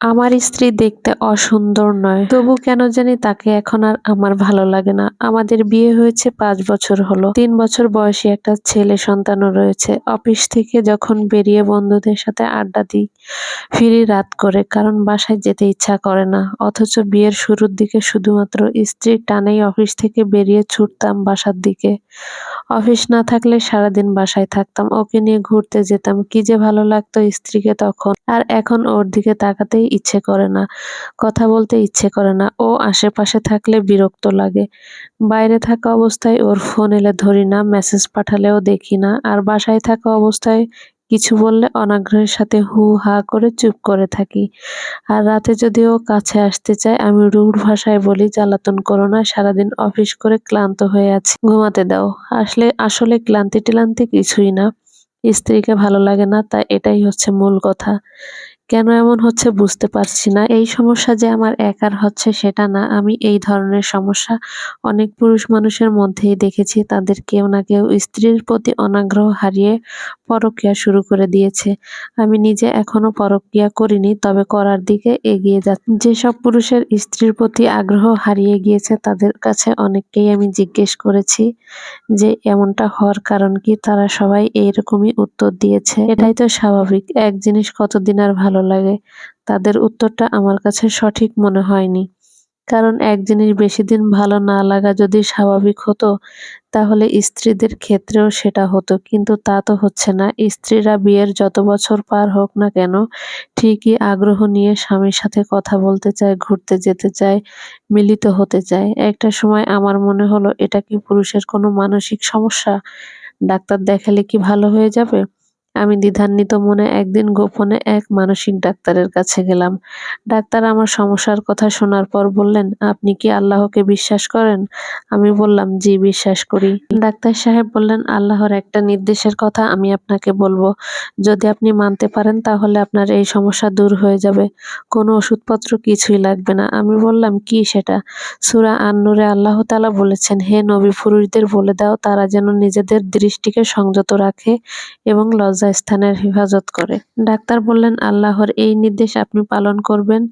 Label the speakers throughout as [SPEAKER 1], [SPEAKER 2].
[SPEAKER 1] আমার স্ত্রী দেখতে অসুন্দর নয়। তবু কেন জানি তাকে এখন আর আমার ভালো লাগে না। আমাদের বিয়ে হয়েছে পাঁচ বছর হলো। তিন বছর বয়সী একটা ছেলে সন্তানও রয়েছে। অফিস থেকে যখন বেরিয়ে বন্ধুদের সাথে আড্ডা দিই, ফিরি রাত করে, কারণ বাসায় যেতে ইচ্ছা করে না। অথচ বিয়ের শুরুর দিকে শুধুমাত্র স্ত্রীর টানেই অফিস থেকে বেরিয়ে ছুটতাম বাসার দিকে। অফিস না থাকলে সারাদিন বাসায় থাকতাম। ওকে নিয়ে ঘুরতে যেতাম। কি যে ভালো লাগতো স্ত্রীকে তখন। আর এখন ওর দিকে তাকাতেই ইচ্ছে করে না। কথা বলতে ইচ্ছে করে না। ও আশেপাশে থাকলে বিরক্ত লাগে। বাইরে থাকা অবস্থায় ওর ফোন এলে ধরি না মেসেজ পাঠালেও দেখি না। আর বাসায় থাকা অবস্থায় কিছু বললে অনাগ্রহের সাথে হু হা করে চুপ করে থাকি। আর রাতে যদি ও কাছে আসতে চায়, আমি রুড় ভাষায় বলি, জ্বালাতন করো না, সারাদিন অফিস করে ক্লান্ত হয়ে আছি। ঘুমাতে দাও। আসলে আসলে ক্লান্তি টিলান্তি কিছুই না। স্ত্রীকে ভালো লাগে না, তা এটাই হচ্ছে মূল কথা। কেন এমন হচ্ছে বুঝতে পারছি না। এই সমস্যা যে আমার একার হচ্ছে সেটা না। আমি এই ধরনের সমস্যা অনেক পুরুষ মানুষের মধ্যেই দেখেছি। তাদের কেউ না কেউ স্ত্রীর প্রতি অনাগ্রহ হারিয়ে পরক্রিয়া শুরু করে দিয়েছে। আমি নিজে এখনও পরক্রিয়া করিনি, তবে করার দিকে এগিয়ে যাচ্ছি। যেসব পুরুষের স্ত্রীর প্রতি আগ্রহ হারিয়ে গিয়েছে, তাদের কাছে অনেককেই আমি জিজ্ঞেস করেছি যে এমনটা হওয়ার কারণ কি? তারা সবাই এইরকমই উত্তর দিয়েছে। এটাই তো স্বাভাবিক। এক জিনিস কতদিন আর ভালো লাগে। তাদের উত্তরটা আমার কাছে সঠিক মনে হয়নি। কারণ এক জিনিস বেশি দিন ভালো না লাগা যদি স্বাভাবিক হতো, তাহলে স্ত্রীদের ক্ষেত্রেও সেটা হতো। কিন্তু তা তো হচ্ছে না। স্ত্রীরা বিয়ের যত বছর পার হোক না কেন, ঠিকই আগ্রহ নিয়ে স্বামীর সাথে কথা বলতে চায়, ঘুরতে যেতে চায়, মিলিত হতে চায়। একটা সময় আমার মনে হলো, এটা কি পুরুষের কোনো মানসিক সমস্যা? ডাক্তার দেখালে কি ভালো হয়ে যাবে? আমি দ্বিধান্বিত মনে একদিন গোপনে এক মানসিক ডাক্তারের কাছে গেলাম। ডাক্তার আমার সমস্যার কথা শোনার পর বললেন, আপনি কি আল্লাহকে বিশ্বাস করেন? আমি বললাম, জি, বিশ্বাস করি। ডাক্তার সাহেব বললেন, আল্লাহর একটা নির্দেশের কথা আমি আপনাকে বলব। যদি আপনি মানতে পারেন, তাহলে আপনার এই সমস্যা দূর হয়ে যাবে। কোনো ওষুধপত্র কিছুই লাগবে না। আমি বললাম, কি সেটা? সুরা আন্নুরে আল্লাহ তালা বলেছেন, হে নবী, পুরুষদের বলে দাও, তারা যেন নিজেদের দৃষ্টিকে সংযত রাখে এবং লজ্জা স্থানের হেফাজত করে। ডাক্তার বললেন, আল্লাহর এই নির্দেশ আপনি পালন করবেন।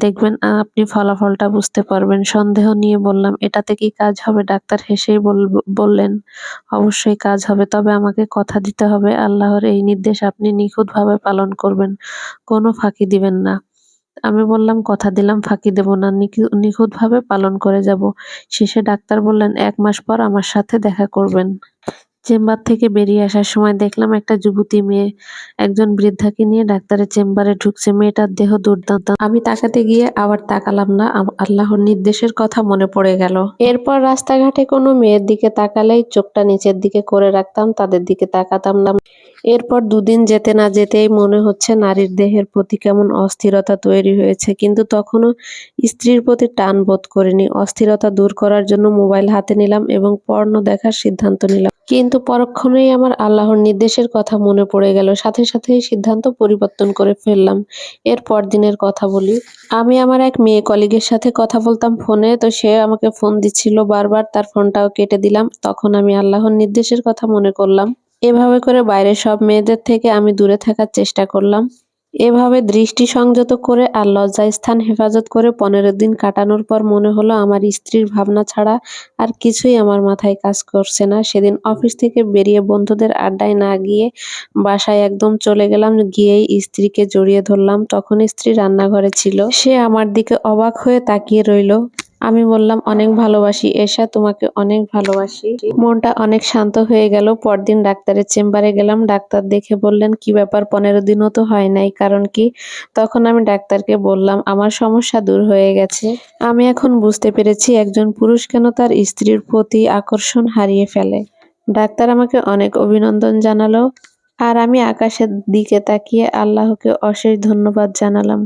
[SPEAKER 1] দেখবেন আপনি ফলাফলটা বুঝতে পারবেন। সন্দেহ নিয়ে বললাম, এটাতে কি কাজ হবে? ডাক্তার হেসেই বললেন, অবশ্যই কাজ হবে। তবে আমাকে কথা দিতে হবে। আল্লাহর এই নির্দেশ আপনি নিখুঁতভাবে পালন করবেন। কোনো ফাঁকি দিবেন না। আমি বললাম, কথা দিলাম, ফাঁকি দেব না। নিখুঁতভাবে পালন করে যাব। শেষে ডাক্তার বললেন, এক মাস পর আমার সাথে দেখা করবেন। চেম্বার থেকে বেরিয়ে আসার সময় দেখলাম একটা যুবতী মেয়ে একজন বৃদ্ধাকে নিয়ে ডাক্তারের চেম্বারে ঢুকছে। মেয়েটার দেহ দুর্দান্ত। আমি তাকাতে গিয়ে আবার তাকালাম না। আল্লাহর নির্দেশের কথা মনে পড়ে গেল। এরপর রাস্তাঘাটে কোনো মেয়ের দিকে তাকালেই চোখটা নিচের দিকে করে রাখতাম, তাদের দিকে তাকাতাম না। এরপর দুদিন যেতে না যেতেই মনে হচ্ছে নারীর দেহের প্রতি কেমন অস্থিরতা তৈরি হয়েছে, কিন্তু তখনও স্ত্রীর প্রতি টান বোধ করিনি। অস্থিরতা দূর করার জন্য মোবাইল হাতে নিলাম এবং পর্ণ দেখার সিদ্ধান্ত নিলাম। কিন্তু পরক্ষণেই আমার আল্লাহর নির্দেশের কথা মনে পড়ে গেল। সাথে সাথেই সিদ্ধান্ত পরিবর্তন করে ফেললাম। এর পর দিনের কথা বলি। আমি আমার এক মেয়ে কলিগের সাথে কথা বলতাম ফোনে, তো সে আমাকে ফোন দিচ্ছিল বারবার, তার ফোনটাও কেটে দিলাম। তখন আমি আল্লাহর নির্দেশের কথা মনে করলাম। এভাবে করে বাইরে সব মেয়েদের থেকে আমি দূরে থাকার চেষ্টা করলাম। এভাবে দৃষ্টি সংযত করে আর লজ্জায় স্থান হেফাজত করে পনেরো দিন কাটানোর পর মনে হলো আমার স্ত্রীর ভাবনা ছাড়া আর কিছুই আমার মাথায় কাজ করছে না। সেদিন অফিস থেকে বেরিয়ে বন্ধুদের আড্ডায় না গিয়ে বাসায় একদম চলে গেলাম, গিয়েই স্ত্রীকে জড়িয়ে ধরলাম। তখন স্ত্রী রান্নাঘরে ছিল। সে আমার দিকে অবাক হয়ে তাকিয়ে রইল। আমি বললাম, অনেক ভালোবাসি এসা তোমাকে অনেক ভালোবাসি। মনটা অনেক শান্ত হয়ে গেল। পরদিন ডাক্তারের চেম্বারে গেলাম। ডাক্তার দেখে বললেন, কি ব্যাপার, পনেরো দিনও তো হয় নাই, কারণ কি? তখন আমি ডাক্তারকে বললাম, আমার সমস্যা দূর হয়ে গেছে। আমি এখন বুঝতে পেরেছি একজন পুরুষ কেন তার স্ত্রীর প্রতি আকর্ষণ হারিয়ে ফেলে। ডাক্তার আমাকে অনেক অভিনন্দন জানালো আর আমি আকাশের দিকে তাকিয়ে আল্লাহকে অশেষ ধন্যবাদ জানালাম।